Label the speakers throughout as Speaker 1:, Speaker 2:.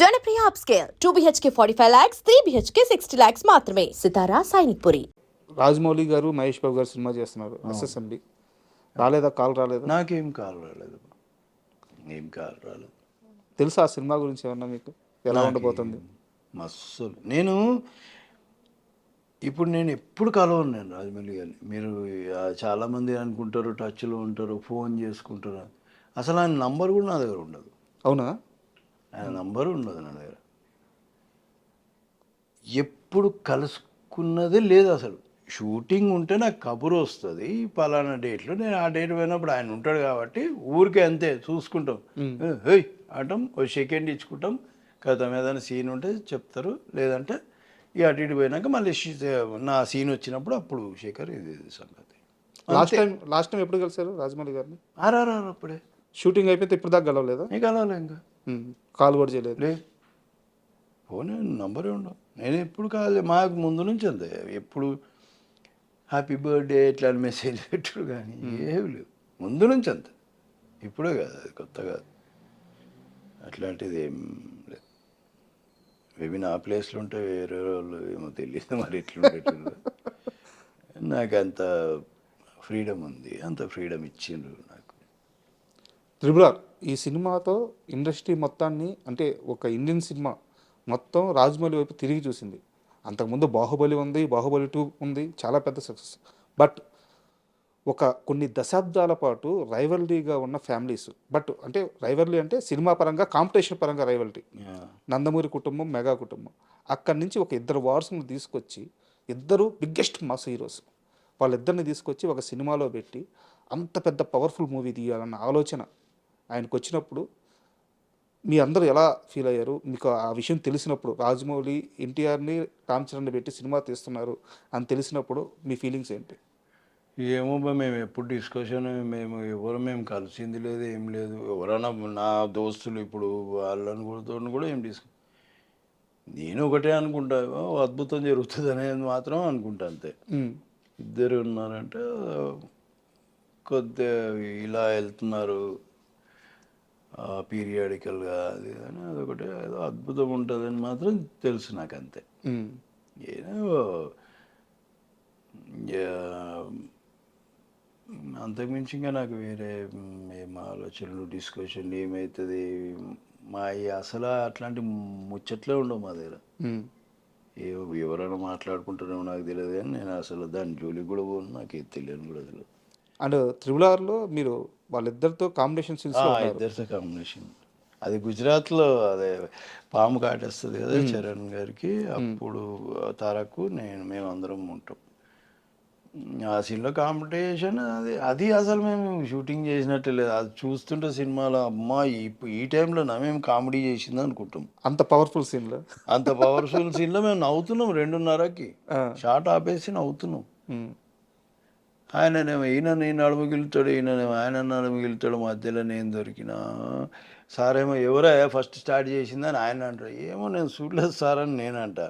Speaker 1: Janapriya upscale. Two BHK forty five lakhs three BHK sixty lakhs మాత్రమే. సితారా సైనిక్ పురి.
Speaker 2: రాజమౌళి గారు మహేష్ బాబు గారు cinema చేస్తున్నారు. ఎస్ఎస్ఎంబి రాలేదా? కాల్ రాలేదా?
Speaker 3: నాకేం కాల్ రాలేదు. ఏం కాల్ రాలేదు.
Speaker 2: తెలుసా ఆ సినిమా గురించి ఏమన్నా మీకు? ఎలా ఉండబోతుంది
Speaker 3: మస్తు. నేను ఇప్పుడు నేను ఎప్పుడు కలవను నేను రాజమౌళి గారిని. మీరు చాలామంది అనుకుంటారు టచ్లో ఉంటారు ఫోన్ చేసుకుంటారు. అసలు ఆయన నంబర్ కూడా నా దగ్గర ఉండదు.
Speaker 2: అవునా?
Speaker 3: ఆయన నంబర్ ఉండదు నా దగ్గర. ఎప్పుడు కలుసుకున్నదే లేదు అసలు. షూటింగ్ ఉంటే నాకు కబురు వస్తుంది పలానా డేట్లో నేను ఆ డేట్ పోయినప్పుడు ఆయన ఉంటాడు కాబట్టి ఊరికే అంతే చూసుకుంటాం. హేయ్ అంటాం ఓ సెకండ్ ఇచ్చుకుంటాం. కథ ఏదైనా సీన్ ఉంటే చెప్తారు లేదంటే ఇక అటు ఇటు పోయినాక మళ్ళీ నా సీన్ వచ్చినప్పుడు అప్పుడు శేఖర్ ఇది సంగతి.
Speaker 2: లాస్ట్ టైం లాస్ట్ టైం ఎప్పుడు కలిసారు రాజమౌళి గారిని?
Speaker 3: ఆర్ఆర్ఆర్ అప్పుడే.
Speaker 2: షూటింగ్ అయిపోతే ఇప్పుడు దాకా గెలవలేదా
Speaker 3: నీకు అలవాలే ఇంకా.
Speaker 2: కాల్ కూడా చేయలేదు.
Speaker 3: లే. ఫోన్ నంబరే ఉండవు నేను ఎప్పుడు కాదు మాకు ముందు నుంచి అంతే. ఎప్పుడు హ్యాపీ బర్త్డే ఇట్లా మెసేజ్ పెట్టుడు కానీ ఏమి లేవు. ముందు నుంచి అంతే. ఇప్పుడే కాదు అది కొత్త కాదు. అట్లాంటిది ఏం లేదు. మేబీ నా ప్లేస్లో ఉంటే వేరే వాళ్ళు ఏమో తెలియదు మరి ఎట్లుండేటోళ్ళు. నాకు అంత ఫ్రీడమ్ ఉంది. అంత ఫ్రీడమ్ ఇచ్చిండ్రు నాకు.
Speaker 2: త్రిబులార్ ఈ సినిమాతో ఇండస్ట్రీ మొత్తాన్ని అంటే ఒక ఇండియన్ సినిమా మొత్తం రాజమౌళి వైపు తిరిగి చూసింది. అంతకుముందు బాహుబలి ఉంది బాహుబలి టూ ఉంది చాలా పెద్ద సక్సెస్. బట్ ఒక కొన్ని దశాబ్దాల పాటు రైవల్రీగా ఉన్న ఫ్యామిలీస్. బట్ అంటే రైవల్రీ అంటే సినిమా పరంగా కాంపిటీషన్ పరంగా రైవల్రీ. నందమూరి కుటుంబం మెగా కుటుంబం. అక్కడి నుంచి ఒక ఇద్దరు వార్స్ని తీసుకొచ్చి ఇద్దరు బిగ్గెస్ట్ మాస్ హీరోస్ వాళ్ళిద్దరిని తీసుకొచ్చి ఒక సినిమాలో పెట్టి అంత పెద్ద పవర్ఫుల్ మూవీ తీయాలన్న ఆలోచన ఆయనకు వచ్చినప్పుడు మీ అందరూ ఎలా ఫీల్ అయ్యారు? మీకు ఆ విషయం తెలిసినప్పుడు రాజమౌళి ఎన్టీఆర్ని రామ్ చరణ్ని పెట్టి సినిమా తీస్తున్నారు అని తెలిసినప్పుడు మీ ఫీలింగ్స్ ఏంటి?
Speaker 3: ఏమో మేము ఎప్పుడు డిస్కషన్ మేము ఎవరు మేము కలిసింది లేదు ఏం లేదు. ఎవరైనా నా దోస్తులు ఇప్పుడు వాళ్ళని కూడా కూడా ఏం డిస్క నేను ఒకటే అనుకుంటా "ఓ, అద్భుతం జరుగుతుంది అనేది మాత్రం అనుకుంటా అంతే. ఇద్దరు ఉన్నారంటే కొద్దిగా ఇలా వెళ్తున్నారు. పీరియాడికల్గా అది అని అదొకటి ఏదో అద్భుతం ఉంటుందని మాత్రం తెలుసు నాకు అంతే. ఏదో అంతకుమించి ఇంకా నాకు వేరే ఏం ఆలోచనలు డిస్కషన్ ఏమవుతుంది మా అసలు అట్లాంటి ముచ్చట్లే ఉండవు మా దగ్గర. ఏ ఎవరైనా మాట్లాడుకుంటారేమో నాకు తెలియదు కానీ నేను అసలు దాని జోలికి కూడా పోను నాకు ఏది తెలియని కూడా తెలియదు
Speaker 2: అండ్ త్రిబుల్ ఆర్లో మీరు వాళ్ళిద్దరితో కాంబినేషన్
Speaker 3: ఇద్దరితో కాంబినేషన్ అది గుజరాత్లో అదే పాము కాటేస్తుంది కదా చరణ్ గారికి. అప్పుడు తారకు నేను మేము అందరం ఉంటాం. ఆ సీన్లో కాంపిటీషన్ అది అది అసలు మేము షూటింగ్ చేసినట్టే లేదు. అది చూస్తుంటే సినిమాలో అమ్మా ఈ టైంలో నా మేము కామెడీ చేసింది అనుకుంటాం.
Speaker 2: అంత పవర్ఫుల్ సీన్లో
Speaker 3: అంత పవర్ఫుల్ సీన్లో మేము నవ్వుతున్నాం రెండున్నరకి. షార్ట్ ఆపేసి నవ్వుతున్నాం. ఆయననేమో ఈయన నేను నడుముగిలుతాడు ఈయననేమో ఆయన నడుముగిలుతాడు మధ్యలో నేను దొరికినా. సార్ ఏమో ఎవరా ఫస్ట్ స్టార్ట్ చేసిందని ఆయన అంటారు. ఏమో నేను చూడలేదు సార్ అని నేను అంట.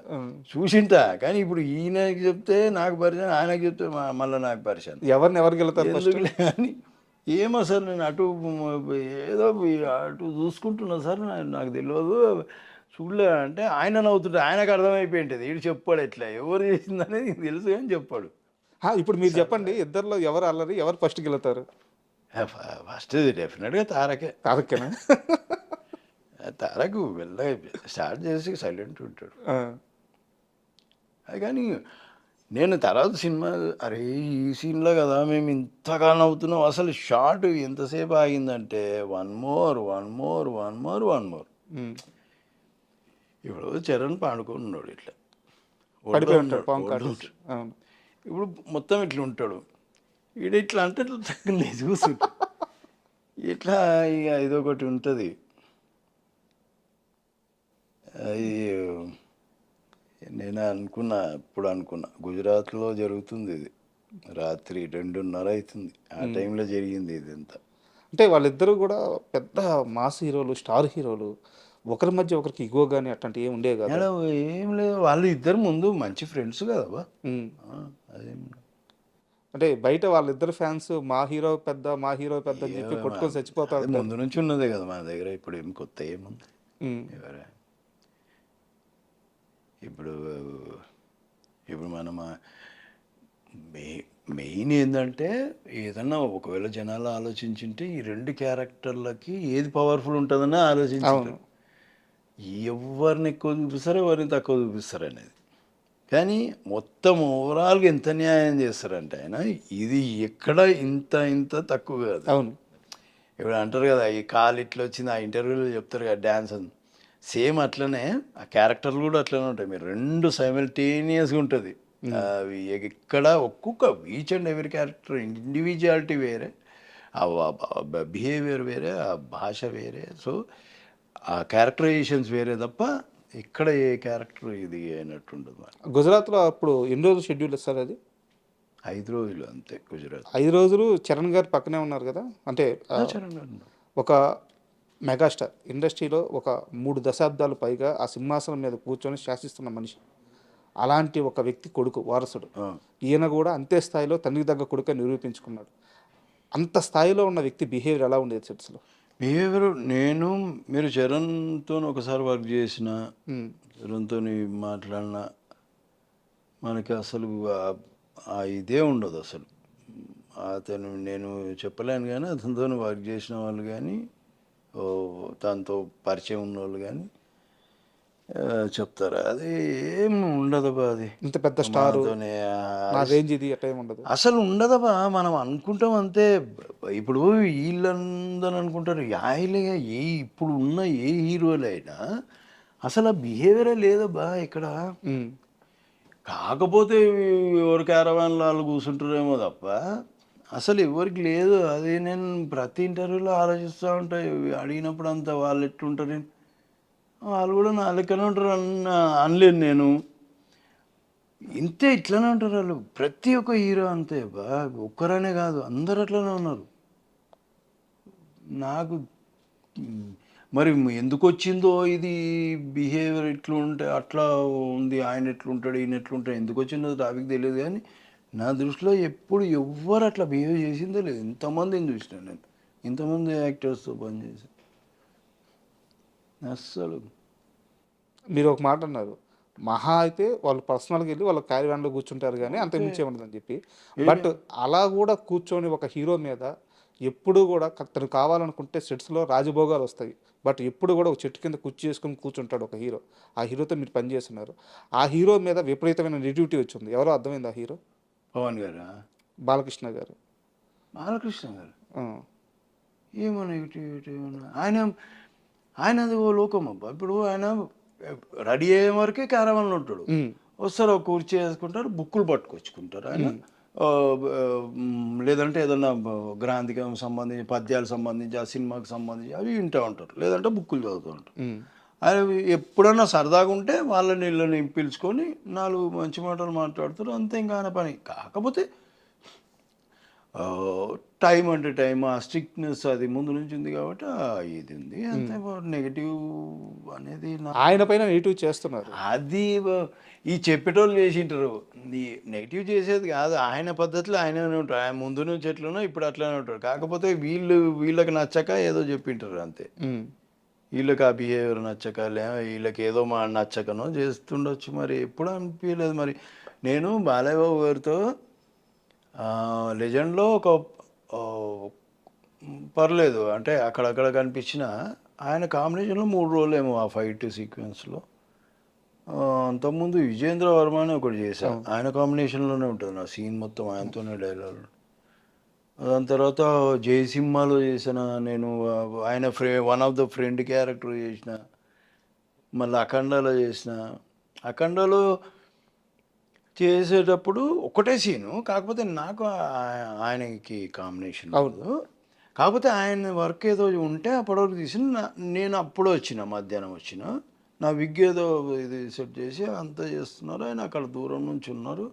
Speaker 3: చూసింటా కానీ ఇప్పుడు ఈయనకి చెప్తే నాకు పరిచయం ఆయనకి చెప్తే మళ్ళీ నాకు పరిచయం.
Speaker 2: ఎవరిని ఎవరికి వెళ్తారు
Speaker 3: అని. ఏమో సార్ నేను అటు ఏదో అటు చూసుకుంటున్నా సార్ నాకు తెలియదు. చూడలే అంటే ఆయన నవ్వుతుంటే ఆయనకు అర్థమైపోయింటుంది. వీడు చెప్పాడు ఎట్లా? ఎవరు చేసిందనేది నీకు తెలుసు కానీ చెప్పాడు.
Speaker 2: ఇప్పుడు మీరు చెప్పండి ఇద్దరిలో ఎవరు అల్లరి ఎవరు ఫస్ట్కి వెళ్తారు
Speaker 3: ఫస్ట్ డెఫినెట్గా తారకే.
Speaker 2: తారక్కేనా?
Speaker 3: తారకు వెళ్ళ స్టార్ట్ చేసి సైలెంట్ ఉంటాడు. అది కానీ నేను తర్వాత సినిమా అరే ఈ సీన్లో కదా మేము ఇంతగా నవ్వుతున్నాం అసలు షార్ట్ ఎంతసేపు ఆగిందంటే one more one more one more one more. ఇప్పుడు చరణ్ పాడుకొని ఉన్నాడు ఇట్లా
Speaker 2: ఉంటాడు
Speaker 3: ఇప్పుడు మొత్తం ఇట్లా ఉంటాడు. ఈడ ఇట్లా అంటే ఇట్లా లేచి కూర్చుంటాడు ఇట్లా ఇక ఇదొకటి ఉంటుంది. నేను అనుకున్నా ఇప్పుడు అనుకున్నా. గుజరాత్లో జరుగుతుంది ఇది. రాత్రి రెండున్నర అవుతుంది ఆ టైంలో జరిగింది ఇది అంతా
Speaker 2: అంటే వాళ్ళిద్దరూ కూడా పెద్ద మాస్ హీరోలు స్టార్ హీరోలు. ఒకరి మధ్య ఒకరికి ఇగో కానీ అట్లాంటి ఏం ఉండేవి కదా.
Speaker 3: ఏం లేదు. వాళ్ళు ఇద్దరు ముందు మంచి ఫ్రెండ్స్ కదా. అదేం
Speaker 2: అంటే బయట వాళ్ళిద్దరు ఫ్యాన్స్ మా హీరో పెద్ద మా హీరో పెద్ద అని చెప్పి కొట్టుకొని చచ్చిపోతారు
Speaker 3: ముందు నుంచి ఉన్నదే కదా మన దగ్గర. ఇప్పుడు ఏం కొత్త ఏముంది ఇప్పుడు ఇప్పుడు మనం మెయిన్ ఏంటంటే ఏదన్నా ఒకవేళ జనాలు ఆలోచించుంటే ఈ రెండు క్యారెక్టర్లకి ఏది పవర్ఫుల్ ఉంటుందని ఆలోచించారు ఎవరిని ఎక్కువ చూపిస్తారో ఎవరిని తక్కువ చూపిస్తారు అనేది. కానీ మొత్తం ఓవరాల్గా ఎంత న్యాయం చేస్తారంటే ఆయన ఇది ఎక్కడ ఇంత ఇంత తక్కువ కాదు.
Speaker 2: అవును.
Speaker 3: ఇప్పుడు అంటారు కదా ఈ కాలు ఇట్లా వచ్చింది ఆ ఇంటర్వ్యూలో చెప్తారు కదా డ్యాన్స్ అని. సేమ్ అట్లనే ఆ క్యారెక్టర్లు కూడా అట్లనే ఉంటాయి. మీరు రెండు సైమల్టేనియస్గా ఉంటుంది. అవి ఎక్కడ ఒక్కొక్క ఈచ్ అండ్ ఎవరి క్యారెక్టర్ ఇండివిజువాలిటీ వేరే ఆ బిహేవియర్ వేరే ఆ భాష వేరే. సో ఆ క్యారెక్టరైజేషన్స్ వేరే తప్ప ఇక్కడ ఏ క్యారెక్టర్ ఇది అయినట్టు ఉండదు మరి.
Speaker 2: గుజరాత్లో అప్పుడు ఎన్ని రోజులు షెడ్యూల్ ఇస్తారు అది?
Speaker 3: ఐదు రోజులు అంతే గుజరాత్.
Speaker 2: ఐదు రోజులు చరణ్ గారు పక్కనే ఉన్నారు కదా? అంటే
Speaker 3: చరణ్ గారు.
Speaker 2: ఒక మెగాస్టార్. ఇండస్ట్రీలో ఒక మూడు దశాబ్దాలు పైగా ఆ సింహాసనం మీద కూర్చొని శాసిస్తున్న మనిషి. అలాంటి ఒక వ్యక్తి కొడుకు వారసుడు. ఈయన కూడా అంతే స్థాయిలో తండ్రికి దగ్గర కొడుక నిరూపించుకున్నాడు. అంత స్థాయిలో ఉన్న వ్యక్తి బిహేవియర్ ఎలా ఉండేది సెట్స్లో
Speaker 3: బిహేవియర్ నేను మీరు చరణ్తో ఒకసారి వర్క్ చేసిన చరణ్తో మాట్లాడిన మనకి అసలు ఆ- ఇదే ఉండదు అసలు. అతను నేను చెప్పలేను కానీ అతనితో వర్క్ చేసిన వాళ్ళు కానీ దాంతో పరిచయం ఉన్న వాళ్ళు కానీ చెప్తారు. అది ఏం ఉండదబ్బా అది.
Speaker 2: ఇంత పెద్ద స్టారు.
Speaker 3: మనతోనే ఆ-
Speaker 2: నా రేంజ్ ఇది అట్లా ఏమి ఉండదు.
Speaker 3: అసలు ఉండదబ్బా మనం అనుకుంటాం అంతే. ఇప్పుడు వీళ్ళందరూ అనుకుంటారు యాయిలే ఏ ఇప్పుడు ఉన్న ఏ హీరోలైనా అసలు ఆ బిహేవియరే లేదబ్బా ఇక్కడ. కాకపోతే ఎవరి క్యారవాన్లో వాళ్ళు కూర్చుంటారేమో తప్ప అసలు ఎవరికి లేదు. అది నేను ప్రతి ఇంటర్వ్యూలో ఆలోచిస్తూ ఉంటా. అడిగినప్పుడు అంతా వాళ్ళు ఎట్లుంటారు? వాళ్ళు కూడా నా లెక్కనే ఉంటారు అన్న అనలేను నేను. ఇంతే ఇట్లనే ఉంటారు వాళ్ళు. ప్రతి ఒక్క హీరో అంతే బా ఒక్కరనే కాదు. అందరు అట్లనే ఉన్నారు. నాకు మరి ఎందుకు వచ్చిందో ఇది బిహేవియర్ ఎట్లుంటే ఉంటే అట్లా ఉంది ఆయన ఎట్లుంటాడు ఈయన ఎట్లుంటాడు ఎందుకు వచ్చిందో టాపిక్ తెలియదు కానీ నా దృష్టిలో ఎప్పుడు ఎవ్వరు అట్లా బిహేవ్ చేసిందో లేదు. ఇంతమందిని చూసిన నేను. ఇంతమంది యాక్టర్స్తో పనిచేసి. అస్సలు.
Speaker 2: మీరు ఒక మాట అన్నారు. మహా అయితే వాళ్ళు పర్సనల్గా వెళ్ళి వాళ్ళ క్యారీ వ్యాన్లో కూర్చుంటారు కానీ అంత మించే ఉండదని చెప్పి. బట్ అలా కూడా కూర్చొని ఒక హీరో మీద ఎప్పుడు కూడా తను కావాలనుకుంటే సెట్స్లో రాజభోగాలు వస్తాయి. బట్ ఎప్పుడు కూడా ఒక చెట్టు కింద కుర్చీ చేసుకుని కూర్చుంటాడు ఒక హీరో. ఆ హీరోతో మీరు పనిచేస్తున్నారు ఆ హీరో మీద విపరీతమైన నెగిటివిటీ వచ్చింది. ఎవరో అర్థమైంది ఆ హీరో?
Speaker 3: పవన్ గారా?
Speaker 2: బాలకృష్ణ గారు.
Speaker 3: బాలకృష్ణ గారు. ఏమో నెగిటివిటీ ఆయన ఆయన అది ఓ లోకం అబ్బా. ఇప్పుడు ఆయన రెడీ అయ్యే వరకే క్యారవన్లో ఉంటాడు. వస్తారు ఒక కుర్చీ వేసుకుంటారు బుక్కులు పట్టుకొచ్చుకుంటారు ఆయన లేదంటే ఏదన్నా గ్రాంధికం సంబంధించి పద్యాలు సంబంధించి ఆ సినిమాకి సంబంధించి అవి వింటూ ఉంటారు. లేదంటే బుక్కులు చదువుతూ ఉంటారు. ఆయన ఎప్పుడన్నా సరదాగా ఉంటే వాళ్ళని వీళ్ళని పిలుచుకొని నాలుగు మంచి మాటలు మాట్లాడుతారు. అంతే ఇంకా ఆయన పని. కాకపోతే టైం అంటే టైం ఆ స్ట్రిక్ట్నెస్ అది ముందు నుంచి ఉంది కాబట్టి ఇది ఉంది. అంతే నెగిటివ్ అనేది
Speaker 2: ఆయన పైన నెగిటివ్ చేస్తున్నారు.
Speaker 3: అది ఈ చెప్పేటోళ్ళు చేసింటారు. నెగిటివ్ చేసేది కాదు ఆయన పద్ధతిలో ఆయననే ఉంటారు ఆయన ముందు నుంచి ఎట్లనో ఇప్పుడు అట్లనే ఉంటారు కాకపోతే వీళ్ళు వీళ్ళకి నచ్చక ఏదో చెప్పింటారు అంతే. వీళ్ళకి ఆ బిహేవియర్ నచ్చక లే వీళ్ళకి ఏదో మా నచ్చకనో చేస్తుండొచ్చు మరి. ఎప్పుడు అనిపించలేదు మరి. నేను బాలయ్య బాబు గారితో లెజెండ్లో ఒక పర్లేదు. అంటే అక్కడక్కడ కనిపించిన ఆయన కాంబినేషన్లో మూడు రోజులు ఏమో ఆ ఫైట్ సీక్వెన్స్లో. అంతకుముందు విజేంద్ర వర్మ అని ఒకటి చేశాను ఆయన కాంబినేషన్లోనే ఉంటుంది. నా సీన్ మొత్తం ఆయనతోనే డైలాగ్ దాని తర్వాత జయసింహాలో చేసిన నేను ఆయన ఫ్రె one of the friend character చేసిన మళ్ళీ అఖండాలో చేసిన. అఖండాలో చేసేటప్పుడు ఒకటే సీను. కాకపోతే నాకు ఆయనకి కాంబినేషన్ అవును. కాకపోతే ఆయన వర్క్ ఏదో ఉంటే అప్పటివరకు తీసిన నేను అప్పుడు వచ్చిన మధ్యాహ్నం వచ్చిన. నా విగ్ ఏదో ఇది సెట్ చేసి అంతా చేస్తున్నారు. ఆయన అక్కడ దూరం నుంచి ఉన్నారు.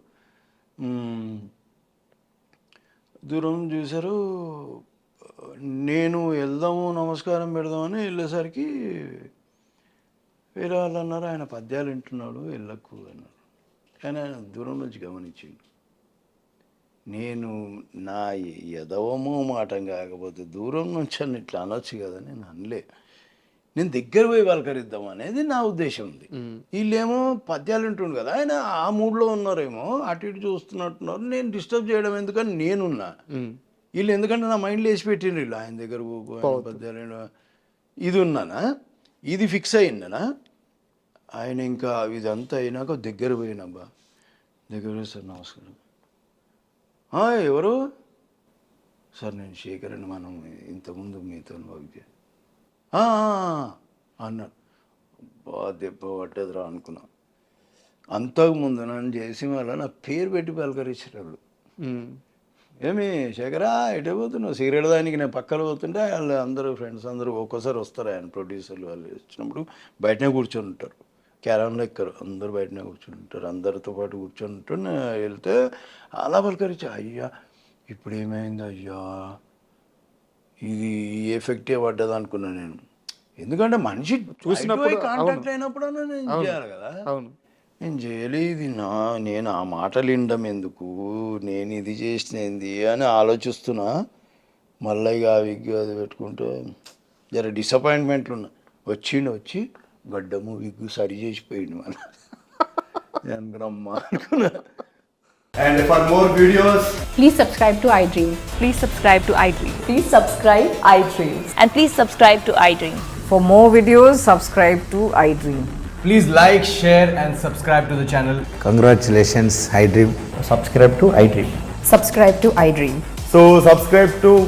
Speaker 3: దూరం చూశారు. నేను వెళ్దాము నమస్కారం పెడదామని వెళ్ళేసరికి వేరే వాళ్ళు అన్నారు. ఆయన పద్యాలు వింటున్నాడు వెళ్ళకు అన్నారు. కానీ ఆయన దూరం నుంచి గమనించిండు. నేను నా ఎదవమో మాటం కాకపోతే దూరం నుంచి అని ఇట్లా అనొచ్చు కదా నేను అనలే. నేను దగ్గర పోయి పలకరిద్దాం అనేది నా ఉద్దేశం ఉంది. వీళ్ళేమో పద్యాలు ఉంటుండు కదా ఆయన ఆ మూడ్లో ఉన్నారేమో అటు ఇటు చూస్తున్నట్టున్నారు నేను డిస్టర్బ్ చేయడం ఎందుకని నేనున్నా. వీళ్ళు ఎందుకంటే నా మైండ్లో వేసి పెట్టిండ్రు వీళ్ళు ఆయన దగ్గర పద్యాలు. ఇది ఉన్నానా? ఇది ఫిక్స్ అయిందనా ఆయన ఇంకా ఇదంతా అయినాక దగ్గర పోయినబ్బా. దగ్గర సార్ నమస్కారం "ఆ, ఎవరు? సార్ నేను శేఖర్ అని మనం ఇంతకుముందు మీతో వర్క్ చే "ఆ, ఆ, ఆ," అన్నాడు. బా దెబ్బ పట్టదురా అనుకున్నా. అంతకుముందు నన్ను చేసి వల్ల నా పేరు పెట్టి పలకరించేటప్పుడు
Speaker 2: ఉమ్.
Speaker 3: ఏమి శేఖరా ఎటే పోతున్నావు? సీరియల్ దానికి నేను పక్కన పోతుంటే వాళ్ళు అందరూ ఫ్రెండ్స్ అందరూ ఒక్కోసారి వస్తారు ఆయన ప్రొడ్యూసర్లు వాళ్ళు వచ్చినప్పుడు బయటనే కూర్చొని ఉంటారు. క్యారమ్లో ఎక్కరు. అందరూ బయటనే కూర్చొని ఉంటారు అందరితో పాటు నేను వెళ్తే అలా పలకరించి అయ్యా ఇప్పుడు ఏమైంది అయ్యా? ఇది ఈ ఎఫెక్టే పడ్డది అనుకున్నా నేను. ఎందుకంటే మనిషి
Speaker 2: చూసినప్పుడు,
Speaker 3: కాంటాక్ట్ అయినప్పుడు నేను చేయాలి కదా? నేను చేయలేదు నా. నేను ఆ మాటలు వినడం ఎందుకు? నేను ఇది చేసినది అని ఆలోచిస్తున్నా. మళ్ళీ ఇక ఆ విగ్గు అది పెట్టుకుంటే జర డిసప్పాయింట్మెంట్లు ఉన్నా వచ్చిండు వచ్చి గడ్డము విగ్గు సరి చేసిపోయిండు మన అనుకున్నా
Speaker 4: And for more videos,
Speaker 5: Please subscribe to iDream.
Speaker 6: Please subscribe to iDream.
Speaker 5: Please subscribe iDream.
Speaker 6: And please subscribe to iDream.
Speaker 7: For more videos, subscribe to iDream.
Speaker 4: please like, share, and subscribe to the channel.
Speaker 8: Congratulations, iDream.
Speaker 4: Subscribe to iDream.
Speaker 5: Subscribe to iDream.
Speaker 4: So, subscribe to